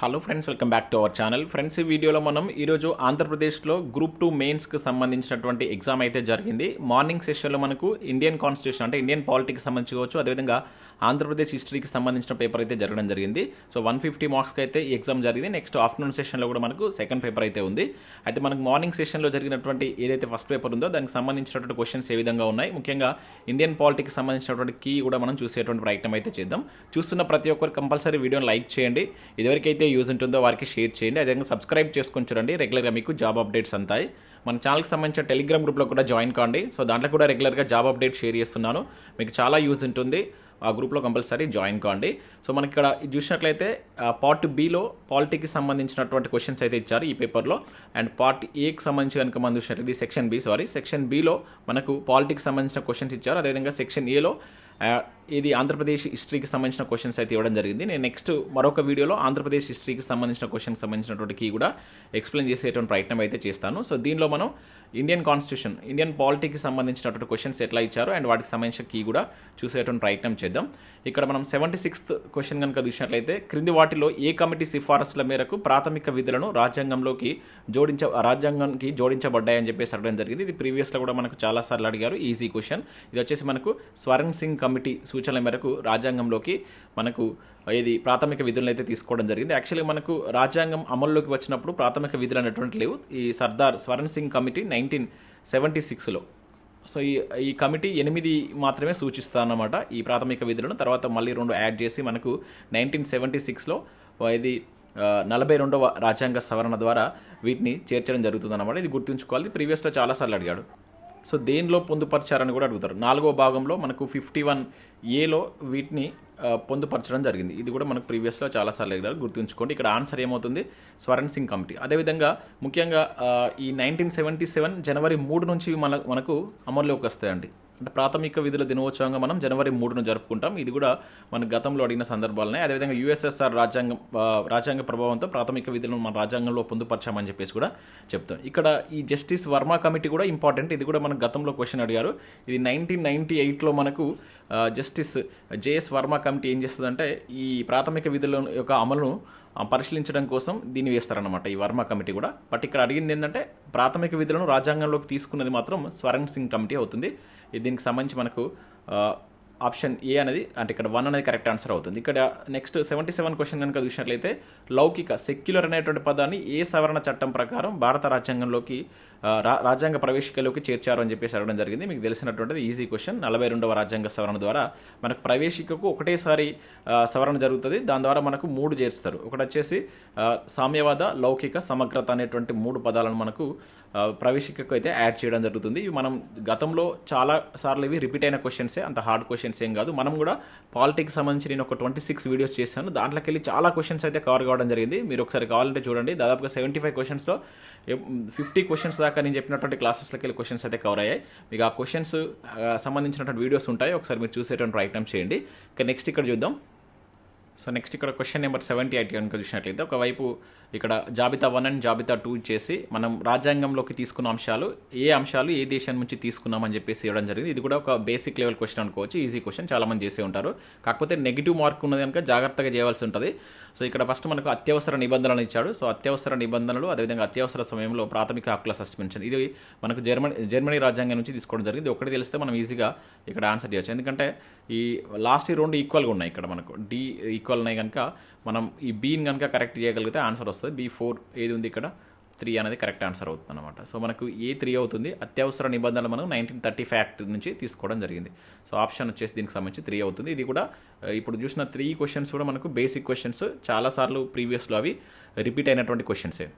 Hello friends welcome back to our channel friends ఈ వీడియోలో మనం ఈరోజు ఆంధ్రప్రదేశ్లో గ్రూప్ టూ మెయిన్స్కి సంబంధించినటువంటి ఎగ్జామ్ అయితే జరిగింది. మార్నింగ్ సెషన్లో మనకు ఇండియన్ కాన్స్టిట్యూషన్ అంటే ఇండియన్ పాలిటిక్స్ సంబంధించి కావచ్చు. అదేవిధంగా ఆంధ్రప్రదేశ్ హిస్టరీకి సంబంధించిన పేపర్ అయితే జరగడం జరిగింది. సో వన్ ఫిఫ్టీ మార్క్స్కి అయితే ఈ ఎగ్జామ్ జరిగింది. నెక్స్ట్ ఆఫ్టర్నూన్ సెషన్లో కూడా మనకు సెకండ్ పేపర్ అయితే ఉంది. అయితే మనకు మార్నింగ్ సెషన్లో జరిగినటువంటి ఏదైతే ఫస్ట్ పేపర్ ఉందో దానికి సంబంధించినటువంటి క్వశ్చన్స్ ఏ విధంగా ఉన్నాయి? ముఖ్యంగా ఇండియన్ పాలిటిక్స్ సంబంధించినటువంటి కీ కూడా మనం చూసేటువంటి ప్రయత్నం అయితే చేద్దాం. చూస్తున్న ప్రతి ఒక్కరు కంపల్సరీ వీడియోని లైక్ చేయండి. ఇదివరకైతే యూజ్ ఉంటుందో వారికి షేర్ చేయండి. అదేవిధంగా సబ్స్క్రైబ్ చేసుకొని చూడండి. రెగ్యులర్గా మీకు జాబ్ అప్డేట్స్ అంతాయి. మన ఛానల్కి సంబంధించిన టెలిగ్రామ్ గ్రూప్లో కూడా జాయిన్ కాండి. సో దాంట్లో కూడా రెగ్యులర్గా జాబ్ అప్డేట్ షేర్ చేస్తున్నాను. మీకు చాలా యూజ్ ఉంటుంది. ఆ గ్రూప్లో కంపల్సరీ జాయిన్ కాండి. సో మనకి ఇక్కడ చూసినట్లయితే పార్ట్ బిలో పాలిటిక్కి సంబంధించినటువంటి క్వశ్చన్స్ అయితే ఇచ్చారు ఈ పేపర్లో. అండ్ పార్ట్ ఏకి సంబంధించి కనుక మనం చూసినట్లయితే సెక్షన్ బి సారీ సెక్షన్ బిలో మనకు పాలిటిక్స్ సంబంధించిన క్వశ్చన్స్ ఇచ్చారు. అదేవిధంగా సెక్షన్ ఏలో ఇది ఆంధ్రప్రదేశ్ హిస్టరీకి సంబంధించిన క్వశ్చన్స్ అయితే ఇవ్వడం జరిగింది. నేను నెక్స్ట్ మరొక వీడియోలో ఆంధ్రప్రదేశ్ హిస్టరీకి సంబంధించిన క్వశ్చన్కి సంబంధించినటువంటి కీ కూడా ఎక్స్ప్లెయిన్ చేసేటువంటి ప్రయత్నం అయితే చేస్తాను. సో దీనిలో మనం ఇండియన్ కాన్స్టిట్యూషన్ ఇండియన్ పాలిటీకి సంబంధించినటువంటి క్వశ్చన్స్ ఎట్లా ఇచ్చారో? అండ్ వాటికి సంబంధించిన కీ కూడా చూసేటువంటి ప్రయత్నం చేద్దాం. ఇక్కడ మనం సెవెంటీ సిక్స్త్ క్వశ్చన్ కనుక చూసినట్లయితే క్రింది వాటిలో ఏ కమిటీ సిఫారసుల మేరకు ప్రాథమిక విధులను రాజ్యాంగంలోకి జోడించ రాజ్యాంగానికి జోడించబడ్డాయని చెప్పేసి అడగడం జరిగింది. ఇది ప్రీవియస్లో కూడా మనకు చాలాసార్లు అడిగారు. ఈజీ క్వశ్చన్ ఇది వచ్చేసి మనకు స్వరణ్ సింగ్ కమిటీ సూచనల మేరకు రాజ్యాంగంలోకి మనకు ఇది ప్రాథమిక విధులను అయితే తీసుకోవడం జరిగింది. యాక్చువల్లీ మనకు రాజ్యాంగం అమల్లోకి వచ్చినప్పుడు ప్రాథమిక విధులు అనేటువంటి లేవు. ఈ Sardar Swaran Singh committee nineteen seventy సిక్స్లో. సో ఈ ఈ కమిటీ ఎనిమిది మాత్రమే సూచిస్తానమాట ఈ ప్రాథమిక విధులను. తర్వాత మళ్ళీ రెండు యాడ్ చేసి మనకు నైన్టీన్ సెవెంటీ సిక్స్లో ఇది నలభై రెండవ రాజ్యాంగ సవరణ ద్వారా వీటిని చేర్చడం జరుగుతుందన్నమాట. ఇది గుర్తుంచుకోవాలి. ప్రీవియస్లో చాలాసార్లు అడిగాడు. సో దేనిలో పొందుపరిచారని కూడా అడుగుతారు. నాలుగో భాగంలో మనకు ఫిఫ్టీ వన్ ఏలో వీటిని పొందుపరచడం జరిగింది. ఇది కూడా మనకు ప్రీవియస్లో చాలాసార్లు ఎగిరారు. గుర్తుంచుకోండి. ఇక్కడ ఆన్సర్ ఏమవుతుంది? స్వరణ్ సింగ్ కమిటీ. అదేవిధంగా ముఖ్యంగా ఈ నైన్టీన్ సెవెంటీ సెవెన్ జనవరి మూడు నుంచి మన మనకు అమల్లోకి వస్తాయండి. అంటే ప్రాథమిక విధుల దినోత్సవంగా మనం జనవరి మూడును జరుపుకుంటాం. ఇది కూడా మన గతంలో అడిగిన సందర్భాలనే. అదేవిధంగా యుఎస్ఎస్ఆర్ రాజ్యాంగం రాజ్యాంగ ప్రభావంతో ప్రాథమిక విధులను మన రాజ్యాంగంలో పొందుపరచామని చెప్పేసి కూడా చెప్తాం. ఇక్కడ ఈ జస్టిస్ వర్మ కమిటీ కూడా ఇంపార్టెంట్. ఇది కూడా మన గతంలో క్వశ్చన్ అడిగారు. ఇది నైన్టీన్ నైన్టీ ఎయిట్లో మనకు జస్టిస్ జేఎస్ వర్మ కమిటీ ఏం చేస్తుందంటే ఈ ప్రాథమిక విధుల యొక్క అమలును పరిశీలించడం కోసం దీన్ని వేస్తారనమాట ఈ వర్మ కమిటీ కూడా. బట్ ఇక్కడ అడిగింది ఏంటంటే ప్రాథమిక విధులను రాజ్యాంగంలోకి తీసుకున్నది మాత్రం స్వరణ్ సింగ్ కమిటీ అవుతుంది. దీనికి సంబంధించి మనకు ఆప్షన్ ఏ అనేది అంటే ఇక్కడ వన్ అనేది కరెక్ట్ ఆన్సర్ అవుతుంది. ఇక్కడ నెక్స్ట్ సెవెంటీ సెవెన్ క్వశ్చన్ కనుక చూసినట్లయితే లౌకిక సెక్యులర్ అనేటువంటి పదాన్ని ఏ సవరణ చట్టం ప్రకారం భారత రాజ్యాంగంలోకి రా- రాజ్యాంగ ప్రవేశికలోకి చేర్చారు అని చెప్పేసి అడగడం జరిగింది. మీకు తెలిసినటువంటిది ఈజీ క్వశ్చన్ నలభై రెండవ రాజ్యాంగ సవరణ ద్వారా మనకు ప్రవేశికకు ఒకటేసారి సవరణ జరుగుతుంది. దాని ద్వారా మనకు మూడు చేర్చుతారు. ఒకటి వచ్చేసి సామ్యవాద లౌకిక సమగ్రత అనేటువంటి మూడు పదాలను మనకు ప్రవేశికకు అయితే యాడ్ చేయడం జరుగుతుంది. ఇవి మనం గతంలో చాలా సార్లు ఇవి రిపీట్ అయిన క్వశ్చన్సే అంత హార్డ్ క్వశ్చన్ క్వశ్చన్స్ ఏం కాదు. మనం కూడా పాలిటిక్స్ సంబంధించి నేను ఒక ట్వంటీ సిక్స్ వీడియోస్ చేశాను. దాంట్లోకి వెళ్ళి చాలా క్వశ్చన్స్ అయితే కవర్ కావడం జరిగింది. మీరు ఒకసారి కావాలంటే చూడండి. దాదాపుగా సెవెంటీ ఫైవ్ క్వశ్చన్స్లో ఫిఫ్టీ క్వశ్చన్స్ దాకా నేను చెప్పినటువంటి క్లాసెస్లోకి వెళ్ళి క్వశ్చన్స్ అయితే కవర్ అయ్యాయి. మీకు ఆ క్వశ్చన్స్ సంబంధించినటువంటి వీడియోస్ ఉంటాయి. ఒకసారి మీరు చూసేటువంటి ప్రయత్నం చేయండి. ఇక నెక్స్ట్ ఇక్కడ చూద్దాం. సో నెక్స్ట్ ఇక్కడ క్వశ్చన్ నెంబర్ సెవెంటీ ఎయిట్ కనుక చూసినట్లయితే ఒకవైపు ఇక్కడ జాబితా వన్ అండ్ జాబితా టూ చేసి మనం రాజ్యాంగంలోకి తీసుకున్న అంశాలు ఏ అంశాలు ఏ దేశం నుంచి తీసుకున్నామని చెప్పేసి ఇవ్వడం జరిగింది. ఇది కూడా ఒక బేసిక్ లెవెల్ క్వశ్చన్ అనుకోవచ్చు ఈజీ క్వశ్చన్ చాలా మంది చేసే ఉంటారు. కాకపోతే నెగిటివ్ మార్క్ ఉన్నది కనుక జాగ్రత్తగా చేయవలసి ఉంటుంది. సో ఇక్కడ ఫస్ట్ మనకు అత్యవసర నిబంధనలు ఇచ్చాడు. సో అత్యవసర నిబంధనలు అదేవిధంగా అత్యవసర సమయంలో ప్రాథమిక హక్కుల సస్పెన్షన్. ఇది మనకు జర్మనీ జర్మనీ రాజ్యాంగం నుంచి తీసుకోవడం జరిగింది. ఒకటి తెలిస్తే మనం ఈజీగా ఇక్కడ ఆన్సర్ చేయొచ్చు. ఎందుకంటే ఈ లాస్ట్ ఈ రెండు ఈక్వల్గా ఉన్నాయి ఇక్కడ మనకు. డి ఈక్వల్ ఉన్నాయి కనుక మనం ఈ బీని కనుక కరెక్ట్ చేయగలిగితే ఆన్సర్ వస్తుంది. బీ ఫోర్ ఏది ఉంది ఇక్కడ? త్రీ అనేది కరెక్ట్ ఆన్సర్ అవుతుంది అనమాట సో మనకు ఏ త్రీ అవుతుంది. అత్యవసర నిబంధనలు మనం నైన్టీన్ థర్టీ ఫ్యాక్ట్ నుంచి తీసుకోవడం జరిగింది. సో ఆప్షన్ వచ్చేసి దీనికి సంబంధించి త్రీ అవుతుంది. ఇది కూడా ఇప్పుడు చూసిన త్రీ క్వశ్చన్స్ కూడా మనకు బేసిక్ క్వశ్చన్స్ చాలాసార్లు ప్రీవియస్లో అవి రిపీట్ అయినటువంటి క్వశ్చన్సే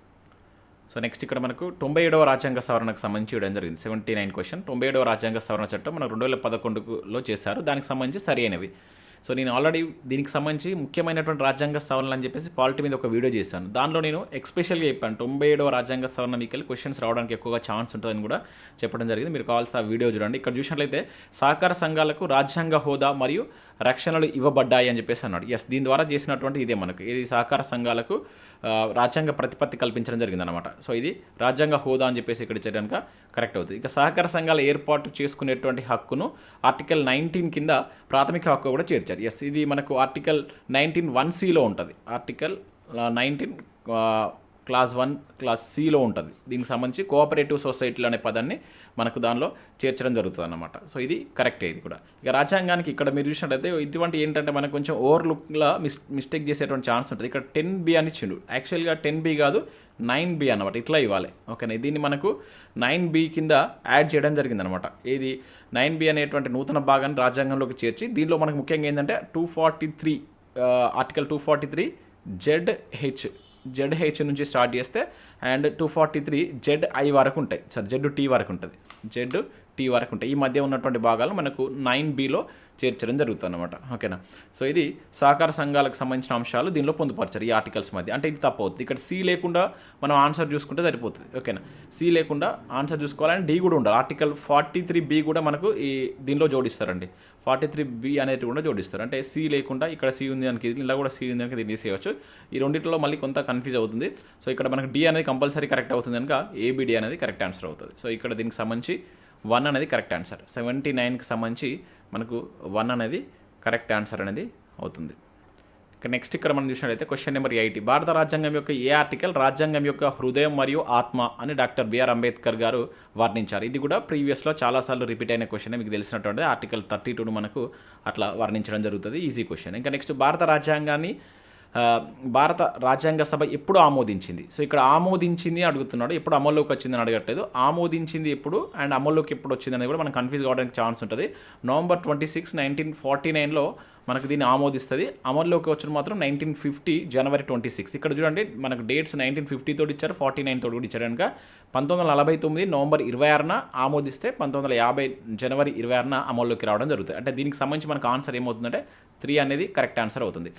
సో నెక్స్ట్ ఇక్కడ మనకు తొంభై ఏడవ రాజ్యాంగ సవరణకు సంబంధించి ఇవ్వడం జరిగింది. సెవెంటీ నైన్ క్వశ్చన్ తొంభై ఏడవ రాజ్యాంగ సవరణ చట్టం మనం రెండు వేల పదకొండులో చేశారు. దానికి సంబంధించి సరైనవి సో నేను ఆల్రెడీ దీనికి సంబంధించి ముఖ్యమైనటువంటి రాజ్యాంగ సవరణలు అని చెప్పేసి పాలిటీ మీద ఒక వీడియో చేశాను. దానిలో నేను ఎక్స్పెషల్గా చెప్పాను. తొంభై ఏడవ రాజ్యాంగ సవరణ మీకు వెళ్ళి క్వశ్చన్స్ రావడానికి ఎక్కువగా ఛాన్స్ ఉంటుందని కూడా చెప్పడం జరిగింది. మీరు కావాల్సిన ఆ వీడియో చూడండి. ఇక్కడ చూసినట్లయితే సహకార సంఘాలకు రాజ్యాంగ హోదా మరియు రక్షణలు ఇవ్వబడ్డాయి అని చెప్పేసి అన్నాడు. ఎస్ దీని ద్వారా చేసినటువంటి ఇదే మనకు. ఇది సహకార సంఘాలకు రాజ్యాంగ ప్రతిపత్తి కల్పించడం జరిగిందనమాట సో ఇది రాజ్యాంగ హోదా అని చెప్పేసి ఇక్కడ చేయడానికి కరెక్ట్ అవుతుంది. ఇక సహకార సంఘాల ఏర్పాటు చేసుకునేటువంటి హక్కును ఆర్టికల్ నైన్టీన్ కింద ప్రాథమిక హక్కు కూడా చేర్చారు. ఎస్ ఇది మనకు ఆర్టికల్ నైన్టీన్ వన్ సిలో ఉంటుంది. Article nineteen clause one clause సిలో ఉంటుంది. దీనికి సంబంధించి కోఆపరేటివ్ సొసైటీలు అనే పదాన్ని మనకు దానిలో చేర్చడం జరుగుతుంది అన్నమాట సో ఇది కరెక్టే ఇది కూడా. ఇక రాజ్యాంగానికి ఇక్కడ మీరు చూసినట్టయితే ఇటువంటి ఏంటంటే మనకు కొంచెం ఓవర్లుక్లా మిస్ మిస్టేక్ చేసేటువంటి ఛాన్స్ ఉంటుంది. ఇక్కడ టెన్ బి అని ఇచ్చిండు యాక్చువల్గా టెన్ బి కాదు నైన్ బి అన్నమాట. ఇట్లా ఇవ్వాలి. ఓకేనా? దీన్ని మనకు నైన్ బి కింద యాడ్ చేయడం జరిగిందనమాట ఇది నైన్ బి అనేటువంటి నూతన భాగాన్ని రాజ్యాంగంలోకి చేర్చి దీనిలో మనకు ముఖ్యంగా ఏంటంటే two forty three article two forty three Z H. Z H నుంచి స్టార్ట్ చేస్తే and two forty three Z I వరకు ఉంటాయి. సార్ జెడ్ టీ వరకు ఉంటుంది. జెడ్ టీ వరకు ఉంటాయి. ఈ మధ్య ఉన్నటువంటి భాగాలు మనకు నైన్ బిలో చేర్చడం జరుగుతుంది అనమాట ఓకేనా? సో ఇది సహకార సంఘాలకు సంబంధించిన అంశాలు దీనిలో పొందుపరచారు ఈ ఆర్టికల్స్ మధ్య. అంటే ఇది తప్పవుతుంది. ఇక్కడ సి లేకుండా మనం ఆన్సర్ చూసుకుంటే సరిపోతుంది. ఓకేనా? సి లేకుండా ఆన్సర్ చూసుకోవాలని డి కూడా ఉండాలి. ఆర్టికల్ ఫార్టీ త్రీ బి కూడా మనకు ఈ దీనిలో జోడిస్తారండి. ఫార్టీ త్రీ బి అనేది కూడా జోడిస్తారు. అంటే సి లేకుండా ఇక్కడ సి ఉంది దానికి ఇలా కూడా సి ఉంది దానికి దీన్ని తీసేయవచ్చు. ఈ రెండింటిలో మళ్ళీ కొంత కన్ఫ్యూజ్ అవుతుంది. సో ఇక్కడ మనకు డి అనేది కంపల్సరీ కరెక్ట్ అవుతుంది కనుక ఏబిడి అనేది కరెక్ట్ ఆన్సర్ అవుతుంది. సో ఇక్కడ దీనికి సంబంధించి వన్ అనేది కరెక్ట్ ఆన్సర్ సెవెంటీ నైన్కి సంబంధించి మనకు వన్ అనేది కరెక్ట్ ఆన్సర్ అనేది అవుతుంది. ఇక నెక్స్ట్ ఇక్కడ మనం చూసినట్లయితే క్వశ్చన్ నెంబర్ ఎయిటీ భారత రాజ్యాంగం యొక్క ఏ ఆర్టికల్ రాజ్యాంగం యొక్క హృదయం మరియు ఆత్మ అని డాక్టర్ బిఆర్ అంబేద్కర్ గారు వర్ణించారు. ఇది కూడా ప్రీవియస్లో చాలాసార్లు రిపీట్ అయిన క్వశ్చన్ మీకు తెలిసినటువంటి ఆర్టికల్ థర్టీ టూను మనకు అట్లా వర్ణించడం జరుగుతుంది. ఈజీ క్వశ్చన్ ఇంకా నెక్స్ట్ భారత రాజ్యాంగాన్ని భారత రాజ్యాంగ సభ ఎప్పుడు ఆమోదించింది? సో ఇక్కడ ఆమోదించింది అడుగుతున్నాడు ఎప్పుడు అమల్లోకి వచ్చిందని అడగట్లేదు. ఆమోదించింది ఎప్పుడు అండ్ అమల్లోకి ఎప్పుడు వచ్చింది అనేది కూడా మనం కన్ఫ్యూజ్ కావడానికి ఛాన్స్ ఉంటుంది. November twenty six nineteen forty నైన్లో మనకు దీన్ని ఆమోదిస్తుంది. అమల్లోకి వచ్చిన మాత్రం నైన్టీన్ ఫిఫ్టీ జనవరి ట్వంటీ సిక్స్ ఇక్కడ చూడండి మనకు డేట్స్ నైన్టీన్ ఫిఫ్టీ తోటి ఇచ్చారు ఫార్టీ నైన్ తోటి కూడా ఇచ్చారు కనుక పంతొమ్మిది వందల నలభై తొమ్మిది నవంబర్ ఇరవై ఆరున ఆమోదిస్తే పంతొమ్మిది వందల యాభై జనవరి ఇరవై ఆరున అమల్లోకి రావడం జరుగుతుంది. అంటే దీనికి సంబంధించి మనకు ఆన్సర్ ఏమవుతుందంటే త్రీ అనేది కరెక్ట్ ఆన్సర్ అవుతుంది.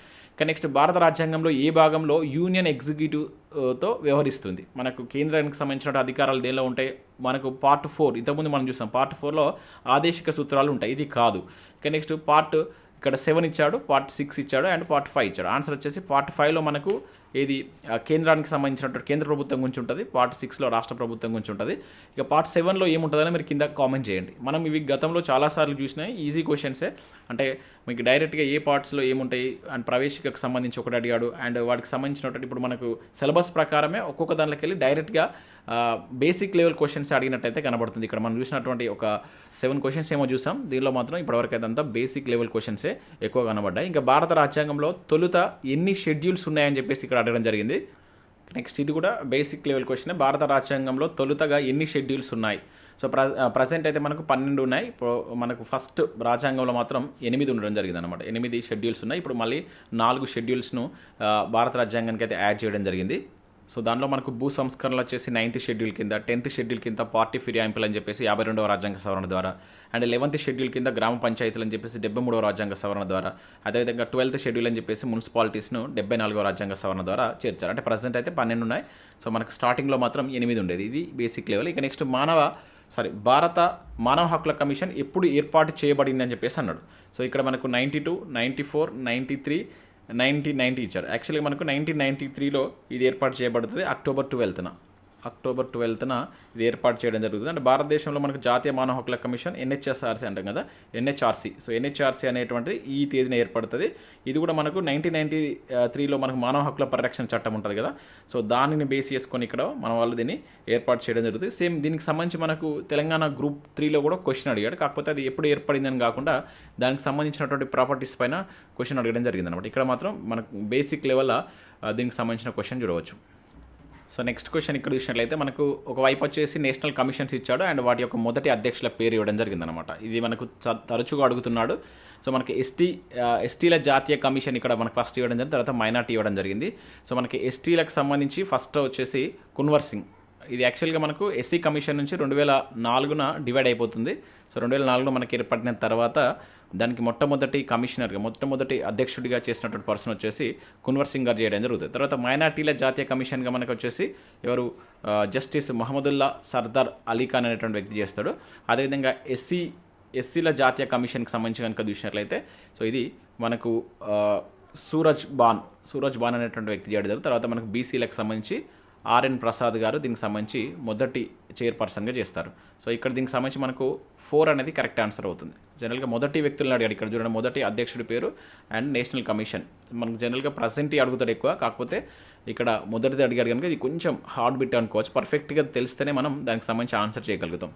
నెక్స్ట్ భారత రాజ్యాంగంలో ఏ భాగంలో యూనియన్ ఎగ్జిక్యూటివ్తో వ్యవహరిస్తుంది? మనకు కేంద్రానికి సంబంధించిన అధికారాలు దేనిలో ఉంటాయి? మనకు పార్ట్ ఫోర్ ఇంతకుముందు మనం చూసాం పార్ట్ ఫోర్లో ఆదేశిక సూత్రాలు ఉంటాయి. ఇది కాదు. ఇక నెక్స్ట్ పార్ట్ ఇక్కడ సెవెన్ ఇచ్చాడు పార్ట్ సిక్స్ ఇచ్చాడు అండ్ పార్ట్ ఫైవ్ ఇచ్చాడు. ఆన్సర్ వచ్చేసి పార్ట్ ఫైవ్లో మనకు ఏది కేంద్రానికి సంబంధించినటువంటి కేంద్ర ప్రభుత్వం గురించి ఉంటుంది పార్ట్ సిక్స్లో రాష్ట్ర ప్రభుత్వం గురించి ఉంటుంది. ఇక పార్ట్ సెవెన్లో ఏముంటుందని మీరు కింద కామెంట్ చేయండి. మనం ఇవి గతంలో చాలాసార్లు చూసినాయి ఈజీ క్వశ్చన్సే. అంటే మీకు డైరెక్ట్గా ఏ పార్ట్స్లో ఏముంటాయి? అండ్ ప్రవేశికకు సంబంధించి ఒకటి అడిగాడు. అండ్ వాటికి సంబంధించినటువంటి ఇప్పుడు మనకు సిలబస్ ప్రకారమే ఒక్కొక్క దాంట్లోకి వెళ్ళి డైరెక్ట్గా బేసిక్ లెవెల్ క్వశ్చన్స్ అడిగినట్టయితే కనబడుతుంది. ఇక్కడ మనం చూసినటువంటి ఒక సెవెన్ క్వశ్చన్స్ ఏమో చూసాం. దీనిలో మాత్రం ఇప్పటివరకు అయితే అంతా బేసిక్ లెవెల్ క్వశ్చన్సే ఎక్కువ కనబడ్డాయి. ఇంకా భారత రాజ్యాంగంలో తొలుత ఎన్ని షెడ్యూల్స్ ఉన్నాయని చెప్పేసి ఇక్కడ అడగడం జరిగింది. నెక్స్ట్ ఇది కూడా బేసిక్ లెవెల్ క్వశ్చన్. భారత రాజ్యాంగంలో తొలుతగా ఎన్ని షెడ్యూల్స్ ఉన్నాయి? సో ప్ర ప్రజెంట్ అయితే మనకు పన్నెండు ఉన్నాయి. ఇప్పుడు మనకు ఫస్ట్ రాజ్యాంగంలో మాత్రం ఎనిమిది ఉండడం జరిగింది అనమాట ఎనిమిది షెడ్యూల్స్ ఉన్నాయి. ఇప్పుడు మళ్ళీ నాలుగు షెడ్యూల్స్ను భారత రాజ్యాంగానికి అయితే యాడ్ చేయడం జరిగింది. సో దానిలో మనకు భూ సంస్కరణలు వచ్చేసి నైన్త్ షెడ్యూల్ కింద టెన్త్ షెడ్యూల్ కింద పార్టీ ఫిర్యాయింపులు అని చెప్పేసి యాభై రెండవ రాజ్యాంగ సవరణ ద్వారా అండ్ లెవెంత్ షెడ్యూల్ కింద గ్రామ పంచాయతీలు అని చెప్పేసి డెబ్బై మూడవ రాజ్యాంగ సవరణ ద్వారా అదేవిధంగా ట్వెల్త్ షెడ్యూల్ అని చెప్పేసి మున్సిపాలిటీస్ను డెబ్బై నాలుగవ రాజ్యాంగ సవరణ ద్వారా చేర్చారు. అంటే ప్రజెంట్ అయితే పన్నెండు ఉన్నాయి. సో మనకు స్టార్టింగ్లో మాత్రం ఎనిమిది ఉండేది. ఇది బేసిక్ లెవెల్ ఇక నెక్స్ట్ మానవ సారీ భారత మానవ హక్కుల కమిషన్ ఎప్పుడు ఏర్పాటు చేయబడింది అని చెప్పేసి అన్నాడు. సో ఇక్కడ మనకు ninety two ninety four ninety three nineteen ninety ఇచ్చారు. యాక్చువల్గా మనకు నైన్టీన్ నైంటీ త్రీలో ఇది ఏర్పాటు చేయబడుతుంది అక్టోబర్ ట్వెల్త్న. అక్టోబర్ ట్వెల్త్న ఇది ఏర్పాటు చేయడం జరుగుతుంది. అంటే భారతదేశంలో మనకు జాతీయ మానవ హక్కుల కమిషన్ ఎన్హెచ్ఎస్ఆర్సీ అంటాం కదా ఎన్హెచ్ఆర్సీ. సో ఎన్హెచ్ఆర్సీ అనేటువంటిది ఈ తేదీన ఏర్పడుతుంది. ఇది కూడా మనకు నైన్టీన్ నైన్టీ త్రీలో మనకు మానవ హక్కుల పరిరక్షణ చట్టం ఉంటుంది కదా. సో దానిని బేస్ చేసుకొని ఇక్కడ మన వాళ్ళు దీన్ని ఏర్పాటు చేయడం జరుగుతుంది. సేమ్ దీనికి సంబంధించి మనకు తెలంగాణ గ్రూప్ త్రీలో కూడా క్వశ్చన్ అడిగాడు. కాకపోతే అది ఎప్పుడు ఏర్పడిందని కాకుండా దానికి సంబంధించినటువంటి ప్రాపర్టీస్ పైన క్వశ్చన్ అడగడం జరిగింది అనమాట ఇక్కడ మాత్రం మనకు బేసిక్ లెవెల్ దీనికి సంబంధించిన క్వశ్చన్ చూడవచ్చు. సో నెక్స్ట్ క్వశ్చన్ ఇక్కడ చూసినట్లయితే మనకు ఒకవైపు వచ్చేసి నేషనల్ కమిషన్స్ ఇచ్చాడు అండ్ వాటి యొక్క మొదటి అధ్యక్షుల పేరు ఇవ్వడం జరిగిందనమాట ఇది మనకు తరచుగా అడుగుతున్నాడు. సో మనకి ఎస్టీ ఎస్టీల జాతీయ కమిషన్ ఇక్కడ మనకు ఫస్ట్ ఇవ్వడం జరిగింది తర్వాత మైనార్టీ ఇవ్వడం జరిగింది. సో మనకి ఎస్టీలకు సంబంధించి ఫస్ట్ వచ్చేసి కున్వర్ సింగ్. ఇది యాక్చువల్గా మనకు ఎస్సీ కమిషన్ నుంచి రెండు వేల నాలుగున డివైడ్ అయిపోతుంది. సో రెండు వేల నాలుగులో మనకి ఏర్పడిన తర్వాత దానికి మొట్టమొదటి కమిషనర్గా మొట్టమొదటి అధ్యక్షుడిగా చేసినటువంటి పర్సన్ వచ్చేసి కున్వర్ సింగ్ గారు చేయడం జరుగుతుంది. తర్వాత మైనార్టీల జాతీయ కమిషన్గా మనకు వచ్చేసి ఎవరు జస్టిస్ మహమ్మదుల్లా సర్దార్ అలీ ఖాన్ అనేటువంటి వ్యక్తి చేస్తాడు. అదేవిధంగా ఎస్సీ ఎస్సీల జాతీయ కమిషన్కి సంబంధించి కనుక చూసినట్లయితే సో ఇది మనకు సూరజ్ బాన్ సూరజ్ బాన్ అనేటువంటి వ్యక్తి చేయడం జరుగుతుంది. తర్వాత మనకు బీసీలకు సంబంధించి ఆర్ఎన్ ప్రసాద్ గారు దీనికి సంబంధించి మొదటి చైర్పర్సన్గా చేస్తారు. సో ఇక్కడ దీనికి సంబంధించి మనకు ఫోర్ అనేది కరెక్ట్ ఆన్సర్ అవుతుంది. జనరల్గా మొదటి వ్యక్తులను అడిగాడు. ఇక్కడ చూడండి మొదటి అధ్యక్షుడి పేరు అండ్ నేషనల్ కమిషన్. మనకు జనరల్గా ప్రజెంట్ అడుగుతాడు ఎక్కువ. కాకపోతే ఇక్కడ మొదటిది అడిగాడు కనుక ఇది కొంచెం హార్డ్ బిట్ అనుకోవచ్చు. పర్ఫెక్ట్గా తెలిస్తేనే మనం దానికి సంబంధించి ఆన్సర్ చేయగలుగుతాం.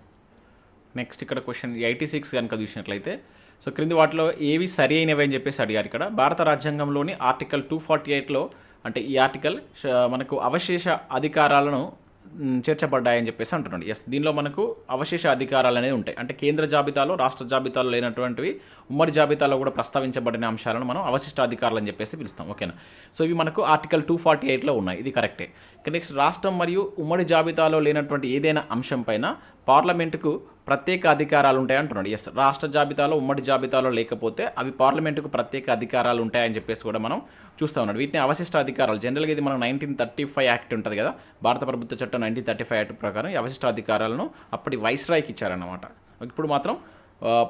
నెక్స్ట్ ఇక్కడ క్వశ్చన్ ఎయిటీ సిక్స్ కనుక చూసినట్లయితే సో క్రింది వాటిలో ఏవి సరి అయినవి అని చెప్పేసి అడిగారు ఇక్కడ. భారత రాజ్యాంగంలోని ఆర్టికల్ టూ ఫార్టీ ఎయిట్లో అంటే ఈ ఆర్టికల్ మనకు అవశేష అధికారాలను చేర్చబడ్డాయని చెప్పేసి అంటున్నాడు. ఎస్ దీనిలో మనకు అవశేష అధికారాలు అనేవి ఉంటాయి. అంటే కేంద్ర జాబితాలో రాష్ట్ర జాబితాలో లేనటువంటివి ఉమ్మడి జాబితాలో కూడా ప్రస్తావించబడిన అంశాలను మనం అవశిష్ట అధికారాలు అని చెప్పేసి పిలుస్తాం. ఓకేనా సో ఇవి మనకు ఆర్టికల్ టూ ఫార్టీ ఎయిట్లో ఉన్నాయి. ఇది కరెక్టే నెక్స్ట్ రాష్ట్రం మరియు ఉమ్మడి జాబితాలో లేనటువంటి ఏదైనా అంశం పైన పార్లమెంటుకు ప్రత్యేక అధికారాలు ఉంటాయి అంటున్నాడు. ఎస్ రాష్ట్ర జాబితాలో ఉమ్మడి జాబితాలో లేకపోతే అవి పార్లమెంటుకు ప్రత్యేక అధికారాలు ఉంటాయని చెప్పేసి కూడా మనం చూస్తూ ఉన్నాడు. వీటిని అవశిష్ట అధికారాలు జనరల్గా ఇది మనం నైన్టీన్ థర్టీ ఫైవ్ యాక్ట్ ఉంటుంది కదా భారత ప్రభుత్వ చట్టం నైన్టీన్ థర్టీ ఫైవ్ యాక్ట్ ప్రకారం ఈ అవశిష్ట అధికారాలను అప్పటి వైస్రాయ్కి ఇచ్చారన్నమాట. ఇప్పుడు మాత్రం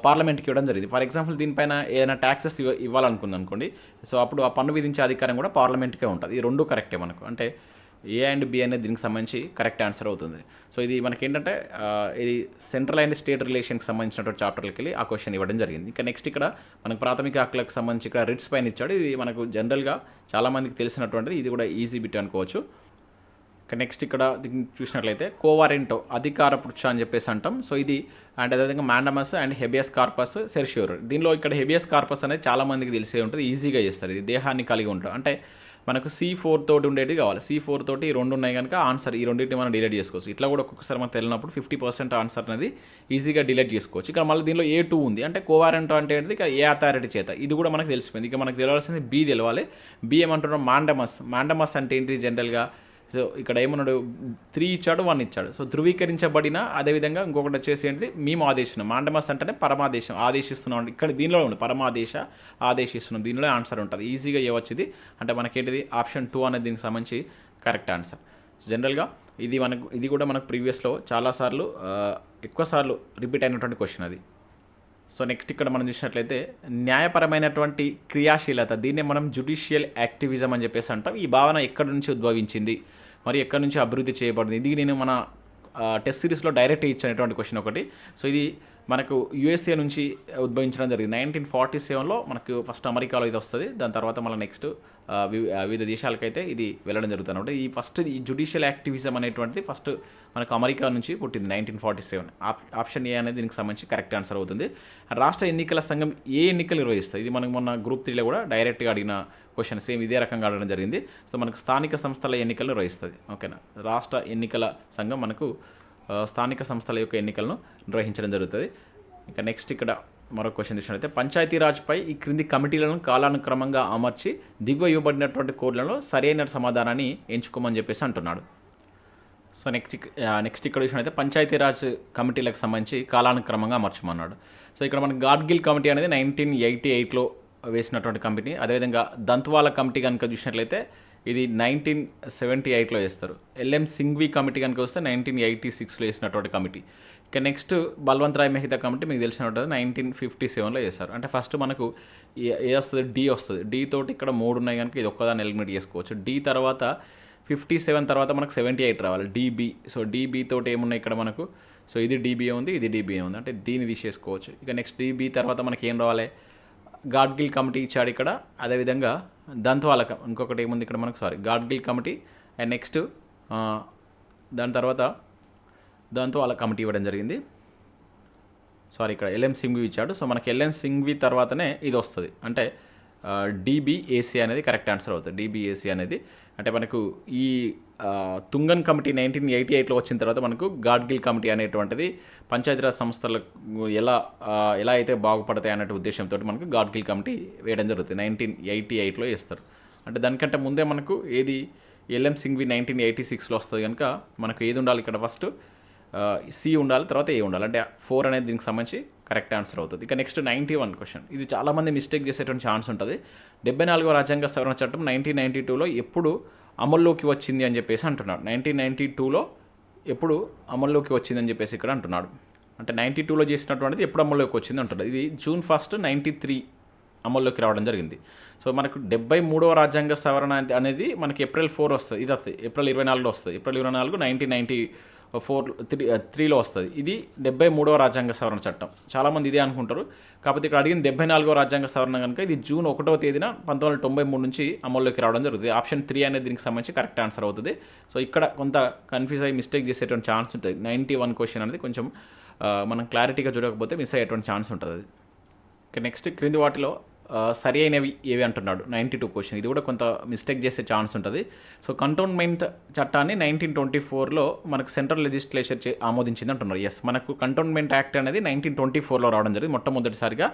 పార్లమెంట్కి ఇవ్వడం జరిగింది. ఫర్ ఎగ్జాంపుల్ దీనిపైన ఏదైనా ట్యాక్సెస్ ఇవ్వ ఇవ్వాలనుకుంది అనుకోండి సో అప్పుడు ఆ పన్ను విధించే అధికారం కూడా పార్లమెంట్కే ఉంటుంది. ఈ రెండు కరెక్టే మనకు. అంటే ఏ అండ్ బి అనేది దీనికి సంబంధించి కరెక్ట్ ఆన్సర్ అవుతుంది. సో ఇది మనకి ఏంటంటే ఇది సెంట్రల్ అండ్ స్టేట్ రిలేషన్కి సంబంధించినటువంటి చాప్టర్లకి వెళ్ళి ఆ క్వశ్చన్ ఇవ్వడం జరిగింది. ఇంకా నెక్స్ట్ ఇక్కడ మనకు ప్రాథమిక హక్కులకు సంబంధించి ఇక్కడ రిట్స్ పైన ఇచ్చాడు. ఇది మనకు జనరల్గా చాలామందికి తెలిసినటువంటిది. ఇది కూడా ఈజీ బిట్ అనుకోవచ్చు. ఇంకా నెక్స్ట్ ఇక్కడ దీన్ని చూసినట్లయితే కోవారెంటో అధికార పృక్ష అని చెప్పేసి అంటాం. సో ఇది అండ్ అదేవిధంగా mandamus and habeas corpus certiorari దీనిలో ఇక్కడ హెబియస్ కార్పస్ అనేది చాలామందికి తెలిసే ఉంటుంది. ఈజీగా చేస్తారు. ఇది దేహాన్ని కలిగి ఉంటాం అంటే మనకు సి ఫోర్ తోటి ఉండేది కావాలి. సి ఫోర్ తోటి ఈ రెండు ఉన్నాయి కనుక ఆన్సర్ ఈ రెండింటిని మనం డిలీట్ చేసుకోవచ్చు. ఇట్లా కూడా ఒక్కొక్కసారి మనకు తెలియనప్పుడు ఫిఫ్టీ పర్సెంట్ ఆన్సర్ అనేది ఈజీగా డిలీట్ చేసుకోవచ్చు. ఇక్కడ మళ్ళీ దీనిలో ఏ టూ ఉంది. అంటే కోవారెంట్ అంటే ఏంటిది? ఇక ఏ అథారిటీ చేత. ఇది కూడా మనకు తెలిసిపోయింది. ఇక మనకు తెలియాల్సింది బి తెలవాలి. బి ఏమంటున్నాం? మాండమస్ మాండమస్ అంటే ఏంటిది? జనరల్గా సో ఇక్కడ ఏమన్నాడు? త్రీ ఇచ్చాడు వన్ ఇచ్చాడు. సో ధృవీకరించబడిన అదేవిధంగా ఇంకొకటి వచ్చేసి ఏంటిది? మేము ఆదేశం మాండమస్ అంటేనే పరమాదేశం. ఆదేశిస్తున్నాం. ఇక్కడ దీనిలో ఉంది పరమాదేశ ఆదేశిస్తున్నాం. దీనిలో ఆన్సర్ ఉంటుంది. ఈజీగా ఇవ్వచ్చుది అంటే మనకేంటిది? ఆప్షన్ టూ అనేది దీనికి సంబంధించి కరెక్ట్ ఆన్సర్. జనరల్గా ఇది మనకు ఇది కూడా మనకు ప్రీవియస్లో చాలాసార్లు ఎక్కువసార్లు రిపీట్ అయినటువంటి క్వశ్చన్ అది. సో నెక్స్ట్ ఇక్కడ మనం చూసినట్లయితే న్యాయపరమైనటువంటి క్రియాశీలత. దీన్నే మనం జుడిషియల్ యాక్టివిజం అని చెప్పేసి అంటాం. ఈ భావన ఎక్కడి నుంచి ఉద్భవించింది? మరి ఎక్కడి నుంచి అభివృద్ధి చేయబడింది? ఇది నేను మన టెస్ట్ సిరీస్లో డైరెక్ట్ ఇచ్చినటువంటి క్వశ్చన్ ఒకటి. సో ఇది మనకు యుఎస్ఏ నుంచి ఉద్భవించడం జరిగింది. నైన్టీన్ ఫార్టీ సెవెన్లో మనకు ఫస్ట్ అమెరికాలో ఇది వస్తుంది. దాని తర్వాత మళ్ళీ నెక్స్ట్ వి- వివిధ దేశాలకైతే ఇది వెళ్ళడం జరుగుతుంది అనమాట ఈ ఫస్ట్ ఈ జుడిషియల్ యాక్టివిజం అనేటువంటిది ఫస్ట్ మనకు అమెరికా నుంచి పుట్టింది nineteen forty seven option A అనేది దీనికి సంబంధించి కరెక్ట్ ఆన్సర్ అవుతుంది. రాష్ట్ర ఎన్నికల సంఘం ఏ ఎన్నికలు నిర్వహిస్తుంది? ఇది మనకు మొన్న గ్రూప్ త్రీలో కూడా డైరెక్ట్గా అడిగిన క్వశ్చన్ సేమ్ ఇదే రకంగా అడగడం జరిగింది. సో మనకు స్థానిక సంస్థల ఎన్నికలు నిర్వహిస్తుంది. ఓకేనా రాష్ట్ర ఎన్నికల సంఘం మనకు స్థానిక సంస్థల యొక్క ఎన్నికలను నిర్వహించడం జరుగుతుంది. ఇంకా నెక్స్ట్ ఇక్కడ మరో క్వశ్చన్ చూసినట్లయితే పంచాయతీరాజ్పై ఈ క్రింది కమిటీలను కాలానుక్రమంగా అమర్చి దిగువ ఇవ్వబడినటువంటి కోడ్లలో సరైన సమాధానాన్ని ఎంచుకోమని చెప్పేసి అంటున్నాడు. సో నెక్స్ట్ నెక్స్ట్ ఇక్కడ చూసినట్లయితే పంచాయతీరాజ్ కమిటీలకు సంబంధించి కాలానుక్రమంగా అమర్చమన్నాడు. సో ఇక్కడ మనకి గాడ్గిల్ కమిటీ అనేది నైన్టీన్ ఎయిటీ ఎయిట్లో వేసినటువంటి కమిటీ. అదేవిధంగా దంత్వాల కమిటీ కనుక చూసినట్లయితే ఇది నైన్టీన్ సెవెంటీ ఎయిట్లో చేస్తారు. ఎల్ఎం సింఘ్వి కమిటీ కనుక వస్తే నైన్టీన్ ఎయిటీ సిక్స్లో వేసినటువంటి కమిటీ. ఇక నెక్స్ట్ బల్వంత్ రాయ్ మెహతా కమిటీ మీకు తెలిసిన ఉంటుంది నైన్టీన్ ఫిఫ్టీ సెవెన్లో చేస్తారు అంటే ఫస్ట్ మనకు ఏ- ఏ వస్తుంది? డి వస్తుంది. డి తోటి ఇక్కడ మూడు ఉన్నాయి కనుక ఇది ఒక్కదాన్ని ఎలిమినేట్ చేసుకోవచ్చు. డి తర్వాత ఫిఫ్టీ సెవెన్ తర్వాత మనకు సెవెంటీ ఎయిట్ రావాలి. డీబీ సో డీబీ తోటి ఏమున్నాయి ఇక్కడ మనకు? సో ఇది డీబీఏ ఉంది ఇది డీబీఏ ఉంది. అంటే దీన్ని తీసేసుకోవచ్చు. ఇక నెక్స్ట్ డీబీ తర్వాత మనకి ఏం రావాలి? గాడ్గిల్ కమిటీ ఇచ్చాడు ఇక్కడ. అదేవిధంగా దాంతో వాళ్ళ ఇంకొకటి ఏముంది ఇక్కడ మనకు? Sorry Gadgil committee. And next దాని తర్వాత దంత్వాల కమిటీ ఇవ్వడం జరిగింది. సారీ ఇక్కడ ఎల్ఎం సింగ్వి ఇచ్చాడు. సో మనకి ఎల్ఎం సింగ్వి తర్వాతనే ఇది వస్తుంది. అంటే డిబిఏసీ అనేది కరెక్ట్ ఆన్సర్ అవుతుంది. డిబిఏసీ అనేది అంటే మనకు ఈ తుంగన్ కమిటీ నైన్టీన్ ఎయిటీ ఎయిట్లో వచ్చిన తర్వాత మనకు గాడ్గిల్ కమిటీ అనేటువంటిది పంచాయతీరాజ్ సంస్థలకు ఎలా ఎలా అయితే బాగుపడతాయి అనే ఉద్దేశంతో మనకు గాడ్గిల్ కమిటీ వేయడం జరుగుతుంది. నైన్టీన్ ఎయిటీ ఎయిట్లో వేస్తారు. అంటే దానికంటే ముందే మనకు ఏది ఎల్ఎం సింగ్వి నైన్టీన్ ఎయిటీ సిక్స్లో వస్తుంది కనుక మనకు ఏది ఉండాలి ఇక్కడ ఫస్ట్? సి ఉండాలి తర్వాత ఏ ఉండాలి. అంటే ఫోర్ అనేది దీనికి సంబంధించి కరెక్ట్ ఆన్సర్ అవుతుంది. ఇక నెక్స్ట్ నైంటీ వన్ క్వశ్చన్. ఇది చాలామంది మిస్టేక్ చేసేటువంటి ఛాన్స్ ఉంటుంది. డెబ్బై నాలుగో రాజ్యాంగ సవరణ చట్టం నైన్టీన్ నైంటీ టూలో ఎప్పుడు అమల్లోకి వచ్చింది అని చెప్పేసి అంటున్నాడు. నైన్టీన్ నైంటీ టూలో ఎప్పుడు అమల్లోకి వచ్చింది అని చెప్పేసి ఇక్కడ అంటున్నాడు. అంటే నైంటీ టూలో చేసినటువంటిది ఎప్పుడు అమల్లోకి వచ్చింది అంటున్నాడు. ఇది జూన్ ఫస్ట్ నైంటీ త్రీ అమల్లోకి రావడం జరిగింది. సో మనకు డెబ్బై మూడవ రాజ్యాంగ సవరణ అనేది మనకి ఏప్రిల్ ఫోర్ వస్తుంది. ఇది వస్తుంది ఏప్రిల్ ఇరవై నాలుగులో వస్తుంది. ఏప్రిల్ ఇరవై నాలుగు నైన్టీన్ నైన్టీ ఫోర్ త్రీ త్రీలో వస్తుంది. ఇది డెబ్బై మూడవ రాజ్యాంగ సవరణ చట్టం. చాలామంది ఇదే అనుకుంటారు. కాకపోతే ఇక్కడ అడిగిన డెబ్బై నాలుగవ రాజ్యాంగ సవరణ కనుక ఇది జూన్ ఒకటవ తేదీన పంతొమ్మిది వందల తొంభై మూడు నుంచి అమల్లోకి రావడం జరుగుతుంది. ఆప్షన్ త్రీ అనేది దీనికి సంబంధించి కరెక్ట్ ఆన్సర్ అవుతుంది. సో ఇక్కడ కొంత కన్ఫ్యూజ్ అయ్యి మిస్టేక్ చేసేటువంటి ఛాన్స్ ఉంటుంది. నైంటీ వన్ క్వశ్చన్ అనేది కొంచెం మనం క్లారిటీగా చూడకపోతే మిస్ అయ్యేటువంటి ఛాన్స్ ఉంటుంది అది. ఇక నెక్స్ట్ క్రింది వాటిలో సరి అయినవి ఏవి అంటున్నాడు? నైంటీ టూ క్వశ్చన్ ఇది కూడా కొంత మిస్టేక్ చేసే ఛాన్స్ ఉంటుంది. సో కంటోన్మెంట్ చట్టాన్ని నైన్టీన్ ట్వంటీ ఫోర్లో మనకు సెంట్రల్ లెజిస్లేచర్ చే ఆమోదించింది అంటున్నారు. ఎస్ మనకు కంటోన్మెంట్ యాక్ట్ అనేది నైన్టీన్ ట్వంటీ ఫోర్లో రావడం జరిగింది. మొట్టమొదటిసారిగా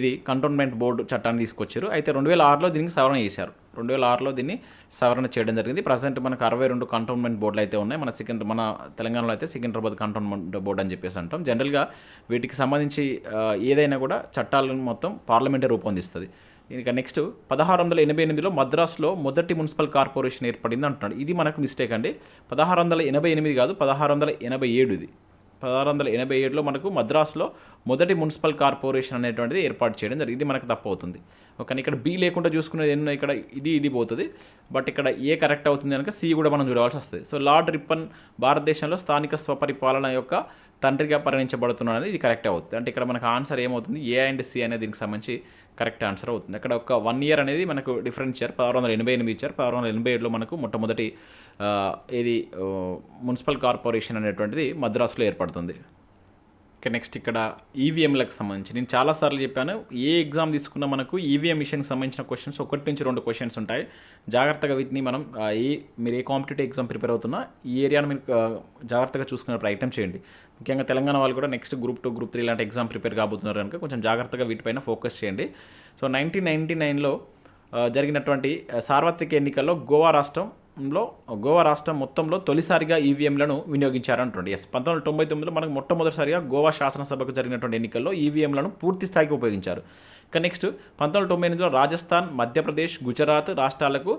ఇది కంటోన్మెంట్ బోర్డు చట్టాన్ని తీసుకొచ్చారు. అయితే రెండు వేల ఆరులో దీనికి సవరణ చేశారు. రెండు వేల ఆరులో దీన్ని సవరణ చేయడం జరిగింది. ప్రజెంట్ మనకు అరవై రెండు కంటోన్మెంట్ బోర్డులు అయితే ఉన్నాయి. మన సికింద్ర మన తెలంగాణలో అయితే సికింద్రాబాద్ కంటోన్మెంట్ బోర్డు అని చెప్పేసి అంటాం. జనరల్గా వీటికి సంబంధించి ఏదైనా కూడా చట్టాలను మొత్తం పార్లమెంటే రూపొందిస్తుంది. ఇక నెక్స్ట్ పదహారు వందల ఎనభై ఎనిమిదిలో మద్రాసులో మొదటి మున్సిపల్ కార్పొరేషన్ ఏర్పడింది అంటున్నాడు. ఇది మనకు మిస్టేక్ అండి. పదహారు వందల ఎనభై ఎనిమిది కాదు పదహారు వందల ఎనభై ఏడు ఇది. పదహారు వందల ఎనభై ఏడులో మనకు మద్రాసులో మొదటి మున్సిపల్ కార్పొరేషన్ అనేటువంటిది ఏర్పాటు చేయడం జరిగింది. ఇది మనకు తప్పు అవుతుంది ఓకే ఇక్కడ బి లేకుండా చూసుకునేది ఎన్నో ఇక్కడ ఇది ఇది పోతుంది. బట్ ఇక్కడ ఏ కరెక్ట్ అవుతుంది కనుక సి కూడా మనం చూడవలసి వస్తుంది. సో లార్డ్ రిప్పన్ భారతదేశంలో స్థానిక స్వపరిపాలన యొక్క తండ్రిగా పరిగణించబడుతున్నాడు అనేది ఇది కరెక్ట్ అవుతుంది. అంటే ఇక్కడ మనకు ఆన్సర్ ఏమవుతుంది? ఏ అండ్ సి అనేది దీనికి సంబంధించి కరెక్ట్ ఆన్సర్ అవుతుంది. అక్కడ ఒక వన్ ఇయర్ అనేది మనకు డిఫరెన్స్ ఇచ్చారు పదహారు వందల ఎనభై ఎనిమిది ఇచ్చారు పదహారు వందల ఎనభై ఏడులో మనకు మొట్టమొదటి ఇది మున్సిపల్ కార్పొరేషన్ అనేటువంటిది మద్రాసులో ఏర్పడుతుంది. నెక్స్ట్ ఇక్కడ ఈవీఎంలకు సంబంధించి. నేను చాలాసార్లు చెప్పాను ఏ ఎగ్జామ్ తీసుకున్నా మనకు ఈవీఎం మిషన్కి సంబంధించిన క్వశ్చన్స్ ఒకటి నుంచి రెండు క్వశ్చన్స్ ఉంటాయి. జాగ్రత్తగా వీటిని మనం ఏ మీరు ఏ కాంపిటేటివ్ ఎగ్జామ్ ప్రిపేర్ అవుతున్నా ఈ ఏరియాను మీరు జాగ్రత్తగా చూసుకునే ప్రయత్నం చేయండి. ముఖ్యంగా తెలంగాణ వాళ్ళు కూడా next group two group three లాంటి ఎగ్జామ్ ప్రిపేర్ కాబోతున్నారు కనుక కొంచెం జాగ్రత్తగా వీటిపైన ఫోకస్ చేయండి. సో నైన్టీన్ నైన్టీ నైన్లో జరిగినటువంటి సార్వత్రిక ఎన్నికల్లో గోవా రాష్ట్రం రాష్ట్రంలో గోవా రాష్ట్రం మొత్తంలో తొలిసారిగా ఈవీఎంలను వినియోగించారంటుంది. ఎస్ పంతొమ్మిది వందల తొంభై తొమ్మిదిలో మనకు మొట్టమొదటిసారిగా గోవా శాసనసభకు జరిగినటువంటి ఎన్నికల్లో ఈవీఎంలను పూర్తి స్థాయికి ఉపయోగించారు. ఇక నెక్స్ట్ పంతొమ్మిది వందల తొంభై ఎనిమిదిలో రాజస్థాన్ మధ్యప్రదేశ్ గుజరాత్ రాష్ట్రాలకు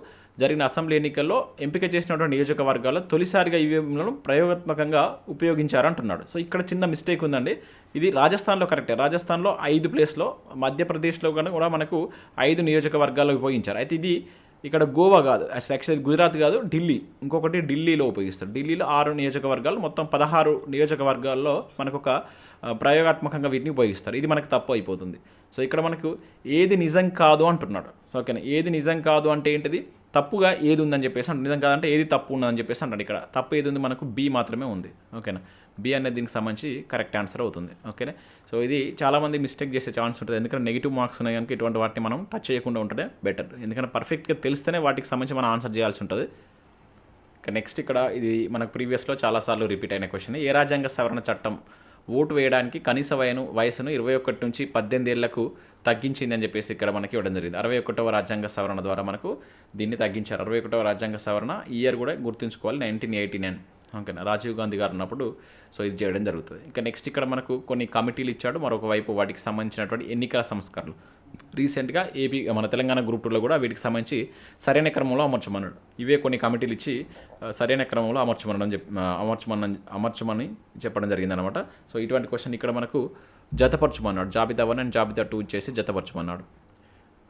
జరిగిన అసెంబ్లీ ఎన్నికల్లో ఎంపిక చేసినటువంటి నియోజకవర్గాల్లో తొలిసారిగా ఈవీఎంలను ప్రయోగాత్మకంగా ఉపయోగించారంటున్నాడు. సో ఇక్కడ చిన్న మిస్టేక్ ఉందండి. ఇది రాజస్థాన్లో కరెక్టే రాజస్థాన్లో ఐదు ప్లేస్లో మధ్యప్రదేశ్లో కూడా మనకు ఐదు నియోజకవర్గాల్లో ఉపయోగించారు. అయితే ఇది ఇక్కడ గోవా కాదు. అసలు యాక్చువల్లీ గుజరాత్ కాదు ఢిల్లీ. ఇంకొకటి ఢిల్లీలో ఉపయోగిస్తారు. ఢిల్లీలో ఆరు నియోజకవర్గాలు మొత్తం పదహారు నియోజకవర్గాల్లో మనకు ఒక ప్రయోగాత్మకంగా వీటిని ఉపయోగిస్తారు. ఇది మనకు తప్పు అయిపోతుంది. సో ఇక్కడ మనకు ఏది నిజం కాదు అంటున్నాడు. సో ఓకేనా ఏది నిజం కాదు అంటే ఏంటిది? తప్పుగా ఏది ఉందని చెప్పేసి అంటే నిజం కాదంటే ఏది తప్పు ఉన్నదని చెప్పేసి అంటాడు ఇక్కడ. తప్పు ఏది ఉంది మనకు బి మాత్రమే ఉంది. ఓకేనా బి అనేది దీనికి సంబంధించి కరెక్ట్ ఆన్సర్ అవుతుంది. ఓకేనే సో ఇది చాలామంది మిస్టేక్ చేసే ఛాన్స్ ఉంటుంది. ఎందుకంటే నెగిటివ్ మార్క్స్ ఉన్నాయి కనుక ఇటువంటి వాటిని మనం టచ్ చేయకుండా ఉంటే బెటర్ ఎందుకంటే పర్ఫెక్ట్గా తెలిస్తేనే వాటికి సంబంధించి మనం ఆన్సర్ చేయాల్సి ఉంటుంది. నెక్స్ట్ ఇక్కడ ఇది మనకు ప్రీవియస్లో చాలాసార్లు రిపీట్ అయిన క్వశ్చన్ ఏ రాజ్యాంగ సవరణ చట్టం ఓటు వేయడానికి కనీస వయను వయసును ఇరవై ఒకటి నుంచి పద్దెనిమిది ఏళ్ళకు తగ్గించింది అని చెప్పేసి ఇక్కడ మనకి ఇవ్వడం జరిగింది. అరవై ఒకటవ రాజ్యాంగ సవరణ ద్వారా మనకు దీన్ని తగ్గించారు. అరవై ఒకటవ రాజ్యాంగ సవరణ ఇయర్ కూడా గుర్తుంచుకోవాలి. నైన్టీన్ ఎయిటీ నైన్ ఓకేనా రాజీవ్ గాంధీ గారు ఉన్నప్పుడు సో ఇది చేయడం జరుగుతుంది. ఇంకా నెక్స్ట్ ఇక్కడ మనకు కొన్ని కమిటీలు ఇచ్చాడు మరొక వైపు వాటికి సంబంధించినటువంటి ఎన్నికల సంస్కరణలు. రీసెంట్గా ఏపీ మన తెలంగాణ గ్రూప్ టూలో కూడా వీటికి సంబంధించి సరైన క్రమంలో అమర్చమన్నాడు. ఇవే కొన్ని కమిటీలు ఇచ్చి సరైన క్రమంలో అమర్చమనడం చెప్ అమర్చమన్న అమర్చమని చెప్పడం జరిగిందనమాట సో ఇటువంటి క్వశ్చన్ ఇక్కడ మనకు జతపరచమన్నాడు. జాబితా వన్ అండ్ జాబితా టూ చేసి జతపరచమన్నాడు.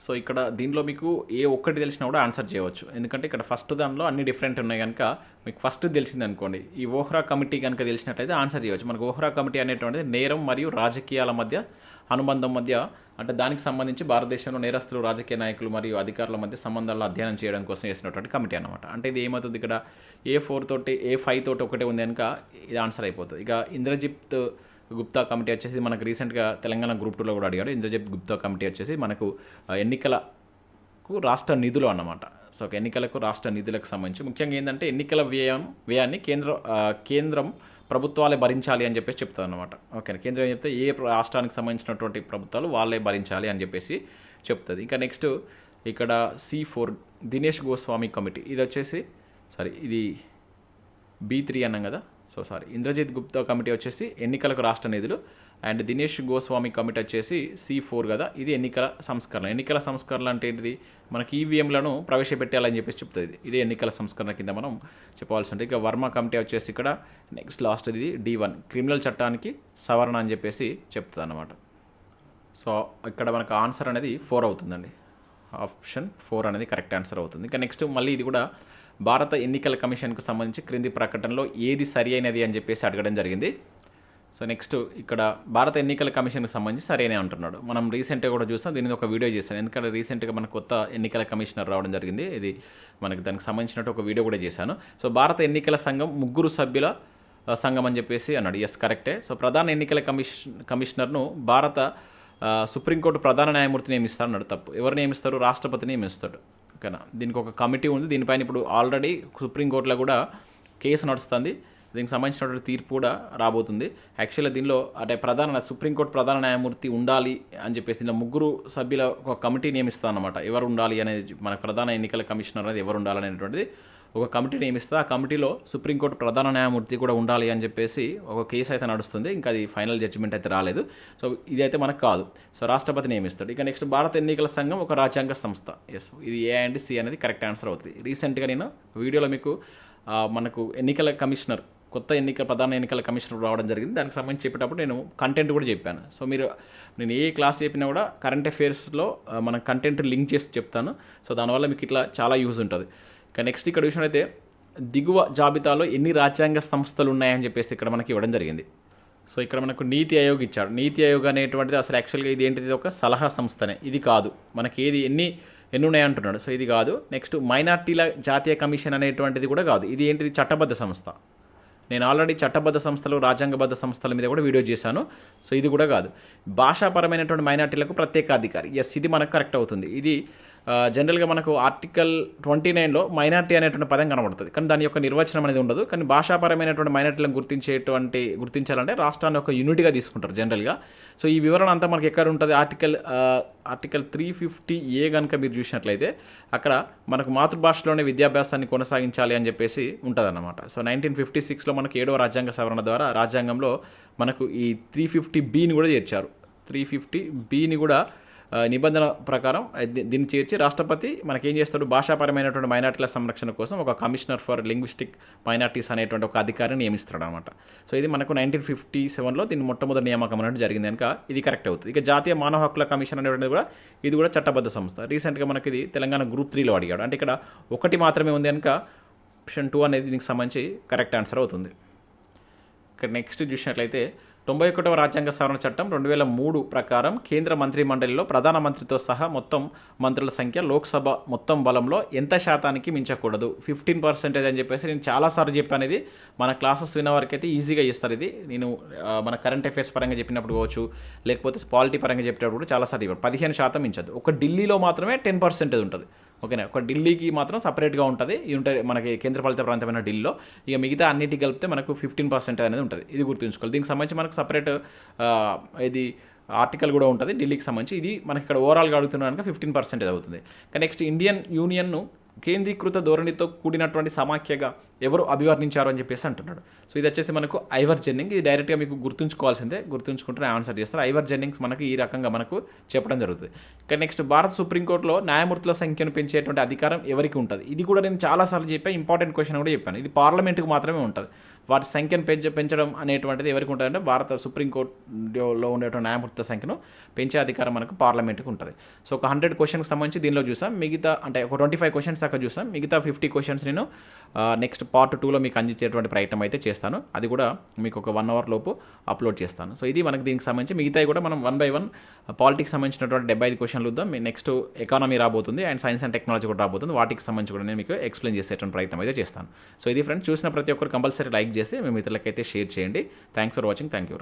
సో ఇక్కడ దీనిలో మీకు ఏ ఒక్కటి తెలిసినా కూడా ఆన్సర్ చేయవచ్చు. ఎందుకంటే ఇక్కడ ఫస్ట్ దానిలో అన్ని డిఫరెంట్ ఉన్నాయి కనుక మీకు ఫస్ట్ తెలిసింది అనుకోండి. ఈ ఓహ్రా కమిటీ కనుక తెలిసినట్టయితే ఆన్సర్ చేయవచ్చు. మనకు ఓహ్రా కమిటీ అనేటువంటిది నేరం మరియు రాజకీయాల మధ్య అనుబంధం మధ్య అంటే దానికి సంబంధించి భారతదేశంలో నేరస్తులు రాజకీయ నాయకులు మరియు అధికారుల మధ్య సంబంధాలను అధ్యయనం చేయడం కోసం వేసినటువంటి కమిటీ అనమాట అంటే ఇది ఏమవుతుంది ఇక్కడ? ఏ ఫోర్ తోటి ఏ ఫైవ్ తోటి ఒకటే ఉంది కనుక ఇది ఆన్సర్ అయిపోతుంది. ఇక ఇంద్రజిత్ గుప్తా కమిటీ వచ్చేసి మనకు రీసెంట్గా తెలంగాణ గ్రూప్ టూలో కూడా అడిగాడు ఇంద్రజిత్ గుప్తా కమిటీ వచ్చేసి మనకు ఎన్నికలకు రాష్ట్ర నిధులు అన్నమాట. సో ఎన్నికలకు రాష్ట్ర నిధులకు సంబంధించి ముఖ్యంగా ఏంటంటే ఎన్నికల వ్యయం వ్యయాన్ని కేంద్ర కేంద్రం ప్రభుత్వాలే భరించాలి అని చెప్పేసి చెప్తారు అనమాట ఓకే కేంద్రం ఏం చెప్తే ఏ రాష్ట్రానికి సంబంధించినటువంటి ప్రభుత్వాలు వాళ్ళే భరించాలి అని చెప్పేసి చెప్తుంది. ఇంకా నెక్స్ట్ ఇక్కడ C four Dinesh Goswami committee. ఇది వచ్చేసి సారీ ఇది బీ త్రీ అన్నాం కదా? So sorry Indrajit Gupta committee వచ్చేసి ఎన్నికలకు రాష్ట్ర నిధులు అండ్ దినేష్ గోస్వామి కమిటీ వచ్చేసి సి ఫోర్ కదా. ఇది ఎన్నికల సంస్కరణ. ఎన్నికల సంస్కరణ అంటే ఏంటిది? మనకి ఈవీఎంలను ప్రవేశపెట్టాలని చెప్పేసి చెప్తుంది. ఇది ఇదే ఎన్నికల సంస్కరణ కింద మనం చెప్పాల్సి ఉంటుంది. ఇక వర్మ కమిటీ వచ్చేసి ఇక్కడ నెక్స్ట్ లాస్ట్ ఇది డి వన్. క్రిమినల్ చట్టానికి సవరణ అని చెప్పేసి చెప్తుంది అనమాట సో ఇక్కడ మనకు ఆన్సర్ అనేది ఫోర్ అవుతుందండి. ఆప్షన్ ఫోర్ అనేది కరెక్ట్ ఆన్సర్ అవుతుంది. ఇంకా నెక్స్ట్ మళ్ళీ ఇది కూడా భారత ఎన్నికల కమిషన్కు సంబంధించి క్రింది ప్రకటనలో ఏది సరి అయినది అని చెప్పేసి అడగడం జరిగింది. సో నెక్స్ట్ ఇక్కడ భారత ఎన్నికల కమిషన్కి సంబంధించి సరైన అంటున్నాడు. మనం రీసెంట్గా కూడా చూసాం దీని ఒక వీడియో చేశాను. ఎందుకంటే రీసెంట్గా మన కొత్త ఎన్నికల కమిషనర్ రావడం జరిగింది. ఇది మనకి దానికి సంబంధించినట్టు ఒక వీడియో కూడా చేశాను. సో భారత ఎన్నికల సంఘం ముగ్గురు సభ్యుల సంఘం అని చెప్పేసి అన్నాడు. ఎస్ కరెక్టే సో ప్రధాన ఎన్నికల కమిషన్ కమిషనర్ను భారత సుప్రీంకోర్టు ప్రధాన న్యాయమూర్తి నియమిస్తారు అన్నాడు తప్పు. ఎవరు నియమిస్తారు? రాష్ట్రపతి నియమిస్తాడు. ఓకేనా దీనికి ఒక కమిటీ ఉంది. దీనిపైన ఇప్పుడు ఆల్రెడీ సుప్రీంకోర్టులో కూడా కేసు నడుస్తుంది. దీనికి సంబంధించినటువంటి తీర్పు కూడా రాబోతుంది. యాక్చువల్గా దీనిలో అంటే ప్రధాన సుప్రీంకోర్టు ప్రధాన న్యాయమూర్తి ఉండాలి అని చెప్పేసి దీనిలో ముగ్గురు సభ్యుల ఒక కమిటీ నియమిస్తానమాట ఎవరు ఉండాలి అనేది మన ప్రధాన ఎన్నికల కమిషనర్ అనేది ఎవరు ఉండాలి అనేటువంటిది ఒక కమిటీ నియమిస్తే ఆ కమిటీలో సుప్రీంకోర్టు ప్రధాన న్యాయమూర్తి కూడా ఉండాలి అని చెప్పేసి ఒక కేసు అయితే నడుస్తుంది. ఇంకా అది ఫైనల్ జడ్జిమెంట్ అయితే రాలేదు. సో ఇదైతే మనకు కాదు. సో రాష్ట్రపతి నియమిస్తాడు. ఇక నెక్స్ట్ భారత ఎన్నికల సంఘం ఒక రాజ్యాంగ సంస్థ. ఎస్ ఇది ఏ అండ్ సి అనేది కరెక్ట్ ఆన్సర్ అవుతుంది. రీసెంట్గా నేను వీడియోలో మీకు మనకు ఎన్నికల కమిషనర్ కొత్త ఎన్నిక ప్రధాన ఎన్నికల కమిషనర్ రావడం జరిగింది. దానికి సంబంధించి చెప్పేటప్పుడు నేను కంటెంట్ కూడా చెప్పాను. సో మీరు నేను ఏ క్లాస్ చెప్పినా కూడా కరెంట్ అఫైర్స్లో మన కంటెంట్ లింక్ చేసి చెప్తాను. సో దానివల్ల మీకు ఇట్లా చాలా యూజ్ ఉంటుంది. నెక్స్ట్ ఇక్కడ విషయం అయితే దిగువ జాబితాలో ఎన్ని రాజ్యాంగ సంస్థలు ఉన్నాయని చెప్పేసి ఇక్కడ మనకి ఇవ్వడం జరిగింది. సో ఇక్కడ మనకు నీతి ఆయోగ్ ఇచ్చాడు నీతి ఆయోగ్ అనేటువంటిది అసలు యాక్చువల్గా ఇది ఏంటిది? ఒక సలహా సంస్థనే. ఇది కాదు. మనకి ఏది ఎన్ని ఎన్ని ఉన్నాయంటున్నాడు సో ఇది కాదు. నెక్స్ట్ మైనార్టీల జాతీయ కమిషన్ అనేటువంటిది కూడా కాదు. ఇది ఏంటిది? చట్టబద్ధ సంస్థ. నేను ఆల్రెడీ చట్టబద్ధ సంస్థలు రాజ్యాంగబద్ధ సంస్థల మీద కూడా వీడియో చేశాను. సో ఇది కూడా కాదు. భాషాపరమైనటువంటి మైనార్టీలకు ప్రత్యేక అధికారి. ఎస్ ఇది మనకు కరెక్ట్ అవుతుంది. ఇది జనరల్గా మనకు ఆర్టికల్ ట్వంటీ నైన్లో మైనార్టీ అనేటువంటి పదం కనబడుతుంది. కానీ దాని యొక్క నిర్వచనం అనేది ఉండదు. కానీ భాషాపరమైనటువంటి మైనార్టీలను గుర్తించేటువంటి గుర్తించాలంటే రాష్ట్రాన్ని ఒక యూనిట్గా తీసుకుంటారు జనరల్గా సో ఈ వివరణ అంతా మనకి ఎక్కడ ఉంటుంది? Article article three fifty A కనుక మీరు చూసినట్లయితే అక్కడ మనకు మాతృభాషలోనే విద్యాభ్యాసాన్ని కొనసాగించాలి అని చెప్పేసి ఉంటుందన్నమాట. సో నైన్టీన్ ఫిఫ్టీ సిక్స్లో మనకి ఏడవ రాజ్యాంగ సవరణ ద్వారా రాజ్యాంగంలో మనకు ఈ త్రీ ఫిఫ్టీ బీని కూడా చేర్చారు. త్రీ ఫిఫ్టీ బీని కూడా నిబంధన ప్రకారం దీన్ని చేర్చి రాష్ట్రపతి మనకేం చేస్తాడు? భాషాపరమైనటువంటి మైనార్టీల సంరక్షణ కోసం ఒక కమిషనర్ ఫర్ లింగ్విస్టిక్ మైనార్టీస్ అనేటువంటి ఒక అధికారిని నియమిస్తాడు అనమాట సో ఇది మనకు నైన్టీన్ ఫిఫ్టీ సెవెన్లో దీని మొట్టమొదటి నియామకం అనేది జరిగింది. కనుక ఇది కరెక్ట్ అవుతుంది. ఇక జాతీయ మానవ హక్కుల కమిషన్ అనేటువంటిది కూడా ఇది కూడా చట్టబద్ధ సంస్థ. రీసెంట్గా మనకి ఇది తెలంగాణ గ్రూప్ త్రీలో అడిగాడు. అంటే ఇక్కడ ఒకటి మాత్రమే ఉంది కనుక ఆప్షన్ టూ అనేది దీనికి సంబంధించి కరెక్ట్ ఆన్సర్ అవుతుంది. ఇక్కడ నెక్స్ట్ చూసినట్లయితే తొంభై ఒకటవ రాజ్యాంగ సవరణ చట్టం రెండు వేల మూడు ప్రకారం కేంద్ర మంత్రి మండలిలో ప్రధానమంత్రితో సహా మొత్తం మంత్రుల సంఖ్య లోక్సభ మొత్తం బలంలో ఎంత శాతానికి మించకూడదు? ఫిఫ్టీన్ పర్సెంటేజ్ అని చెప్పేసి నేను చాలాసార్లు చెప్పాను ఇది. మన క్లాసెస్ విన్న అయితే ఈజీగా ఇస్తారు ఇది. నేను మన కరెంట్ అఫైర్స్ పరంగా చెప్పినప్పుడు కావచ్చు లేకపోతే పాలిటీ పరంగా చెప్పినప్పుడు కూడా చాలాసార్లు చెప్పారు పదిహేను శాతం మించదు. ఒక ఢిల్లీలో మాత్రమే టెన్ పర్సెంటేజ్ ఉంటుంది. ఓకేనా? ఒక ఢిల్లీకి మాత్రం సపరేట్గా ఉంటుంది. ఇది మనకి కేంద్రపాలిత ప్రాంతమైన ఢిల్లీలో ఇక మిగతా అన్నిటికి కలిపితే మనకు ఫిఫ్టీన్ పర్సెంట్ అనేది ఉంటుంది. ఇది గుర్తుంచుకోవాలి. దీనికి సంబంధించి మనకు సపరేట్ ఇది ఆర్టికల్ కూడా ఉంటుంది. ఢిల్లీకి సంబంధించి. ఇది మనకి ఇక్కడ ఓవరాల్గా అడుగుతున్నా కనుక ఫిఫ్టీన్ పర్సెంటేజ్ అవుతుంది. కానీ నెక్స్ట్ ఇండియన్ యూనియన్ను కేంద్రీకృత ధోరణితో కూడినటువంటి సమాఖ్యగా ఎవరు అభివర్ణించారు అని చెప్పేసి అంటున్నాడు. సో ఇది వచ్చేసి మనకు ఐవర్ జెన్నింగ్. ఇది డైరెక్ట్గా మీకు గుర్తుంచుకోవాల్సిందే. గుర్తుంచుకుంటే ఆన్సర్ చేస్తారు ఐవర్ జెన్నింగ్స్ మనకు ఈ రకంగా మనకు చెప్పడం జరుగుతుంది. కానీ నెక్స్ట్ భారత సుప్రీంకోర్టులో న్యాయమూర్తుల సంఖ్యను పెంచేటువంటి అధికారం ఎవరికి ఉంటుంది? ఇది కూడా నేను చాలాసార్లు చెప్పాను ఇంపార్టెంట్ క్వశ్చన్ కూడా చెప్పాను. ఇది పార్లమెంట్కి మాత్రమే ఉంటుంది. వారి సంఖ్యను పెంచ పెంచడం అనేటువంటిది ఎవరికి ఉంటుందంటే భారత సుప్రీంకోర్టులో ఉండేటువంటి న్యాయమూర్తుల సంఖ్యను పెంచే అధికారం మనకు పార్లమెంట్కి ఉంటుంది. సో ఒక హండ్రెడ్ క్వశ్చన్కి సంబంధించి దీనిలో చూసాం. మిగతా అంటే ఒక ట్వంటీ ఫైవ్ క్వశ్చన్స్ దాకా చూసాం. మిగతా ఫిఫ్టీ క్వశ్చన్స్ నేను నెక్స్ట్ పార్ట్ టూలో మీకు అందించేటువంటి ప్రయత్నం అయితే చేస్తాను. అది కూడా మీకు ఒక వన్ అవర్ లోపు అప్లోడ్ చేస్తాను. సో ఇది మనకి దీనికి సంబంధించి మిగతాయి కూడా మనం వన్ బై వన్ పాలిటిక్స్ సంబంధించినటువంటి డెబ్బై ఐదు క్వశ్చన్లు వద్దాం నెక్స్ట్ ఎకానమీ రాబోతుంది అండ్ సైన్స్ అండ్ టెక్నాలజీ కూడా రాబోతుంది. వాటికి సంబంధించి కూడా నేను మీకు ఎక్స్ప్లెయిన్ చేసేటువంటి ప్రయత్నం అయితే చేస్తాను. సో ఇది ఫ్రెండ్స్ చూసిన ప్రతి ఒక్కరు కంపల్సరీ లైక్ చేసి మీ మిత్రులకైతే షేర్ చేయండి. Thanks for watching thank you